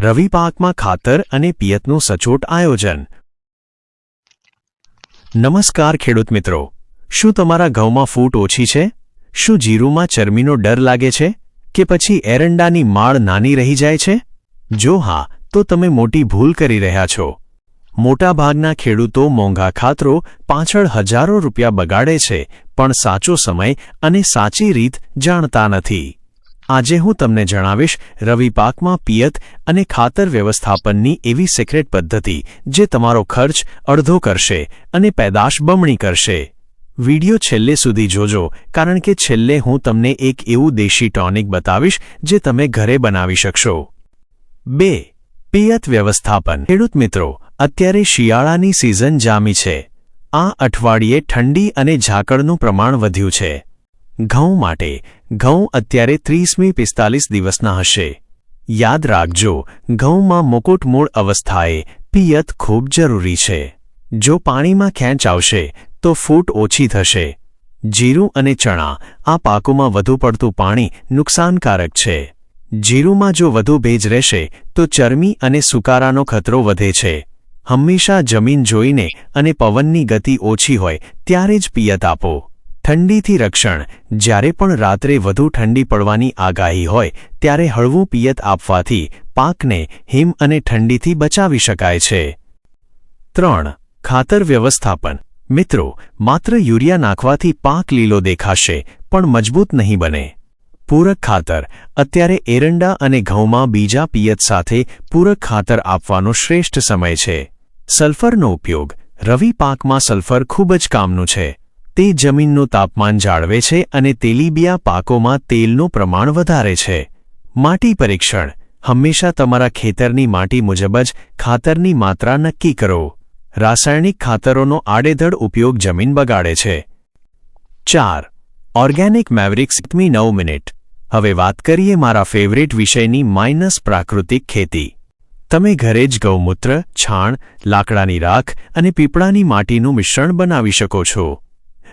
રવિ પાકમાં ખાતર અને પિયતનું સચોટ આયોજન. નમસ્કાર ખેડૂત મિત્રો. શું તમારા ઘઉંમાં ફૂટ ઓછી છે? શું જીરુમાં ચરમીનો ડર લાગે છે? કે પછી એરંડાની માળ નાની રહી જાય છે? જો હા, તો તમે મોટી ભૂલ કરી રહ્યા છો. મોટાભાગના ખેડૂતો મોંઘા ખાતરો પાછળ હજારો રૂપિયા બગાડે છે, પણ સાચો સમય અને સાચી રીત જાણતા નથી. આજે હું તમને જણાવીશ રવિ પાકમાં પિયત અને ખાતર વ્યવસ્થાપનની એવી સિક્રેટ પદ્ધતિ જે તમારો ખર્ચ અડધો કરશે અને પેદાશ બમણી કરશે. વિડિયો છેલ્લે સુધી જોજો, કારણ કે છેલ્લે હું તમને એક એવું દેશી ટોનિક બતાવીશ જે તમે ઘરે બનાવી શકશો. બે, પિયત વ્યવસ્થાપન. ખેડૂત મિત્રો, અત્યારે શિયાળાની સિઝન જામી છે. આ અઠવાડિયે ઠંડી અને ઝાકળનું પ્રમાણ વધ્યું છે. ઘઉં માટે. ઘઉં અત્યારે ત્રીસમી પિસ્તાલીસ દિવસના હશે. યાદ રાખજો, ઘઉંમાં મુકુટ મૂળ અવસ્થાએ પિયત ખૂબ જરૂરી છે. જો પાણીમાં ખેંચ આવશે, તો ફૂટ ઓછી થશે. જીરું અને ચણા, આ પાકોમાં વધુ પડતું પાણી નુકસાનકારક છે. જીરુંમાં જો વધુ ભેજ રહેશે, તો ચરમી અને સુકારાનો ખતરો વધે છે. હંમેશા જમીન જોઈને અને પવનની ગતિ ઓછી હોય, ત્યારે જ પિયત આપો. ઠંડીથી રક્ષણ. જ્યારે પણ રાત્રે વધુ ઠંડી પડવાની આગાહી હોય, ત્યારે હળવું પિયત આપવાથી પાકને હિમ અને ઠંડીથી બચાવી શકાય છે. ત્રણ, ખાતર વ્યવસ્થાપન. મિત્રો, માત્ર યુરિયા નાખવાથી પાક લીલો દેખાશે, પણ મજબૂત નહીં બને. પૂરક ખાતર. અત્યારે એરંડા અને ઘઉંમાં બીજા પિયત સાથે પૂરક ખાતર આપવાનો શ્રેષ્ઠ સમય છે. સલ્ફરનો ઉપયોગ. રવિ પાકમાં સલ્ફર ખૂબ જ કામનું છે. તે જમીનનું તાપમાન જાળવે છે અને તેલીબિયા પાકોમાં તેલનું પ્રમાણ વધારે છે. માટી પરીક્ષણ. હંમેશા તમારા ખેતરની માટી મુજબ જ ખાતરની માત્રા નક્કી કરો. રાસાયણિક ખાતરોનો આડેધડ ઉપયોગ જમીન બગાડે છે. ચાર. ઓર્ગેનિક મેવરિક એકમી નવ મિનિટ. હવે વાત કરીએ મારા ફેવરેટ વિષયની માઇનસ પ્રાકૃતિક ખેતી. તમે ઘરે જ ગૌમૂત્ર, છાણ, લાકડાની રાખ અને પીપળાની માટીનું મિશ્રણ બનાવી શકો છો.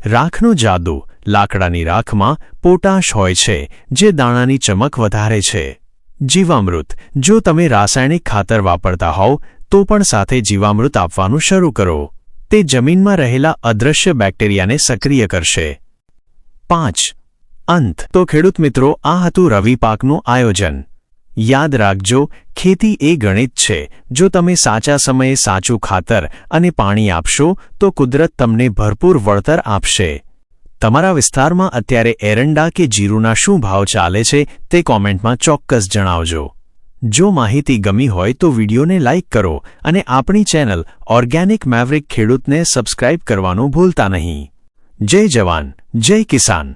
રાખનો જાદુ લાકડાની રાખમાં પોટાશ હોય છે, જે દાણાની ચમક વધારે છે. જીવામૃત, જો તમે રાસાયણિક ખાતર વાપરતા હોવ, તો પણ સાથે જીવામૃત આપવાનું શરૂ કરો. તે જમીનમાં રહેલા અદૃશ્ય બેક્ટેરિયાને સક્રિય કરશે. પાંચ. અંત. તો ખેડૂત મિત્રો, આ હતું રવિ પાકનું આયોજન. યાદ રાખજો, ખેતી એ ગણિત છે. જો તમે સાચા સમયે સાચું ખાતર અને પાણી આપશો, તો કુદરત તમને ભરપૂર વળતર આપશે. તમારા વિસ્તારમાં અત્યારે એરંડા કે જીરુના શું ભાવ ચાલે છે, તે કોમેન્ટમાં ચોક્કસ જણાવજો. જો માહિતી ગમી હોય તો વિડીયોને લાઇક કરો અને આપણી ચેનલ ઓર્ગેનિક મેવરિક ખેડૂતને સબસ્ક્રાઇબ કરવાનું ભૂલતા નહીં. જય જવાન, જય કિસાન.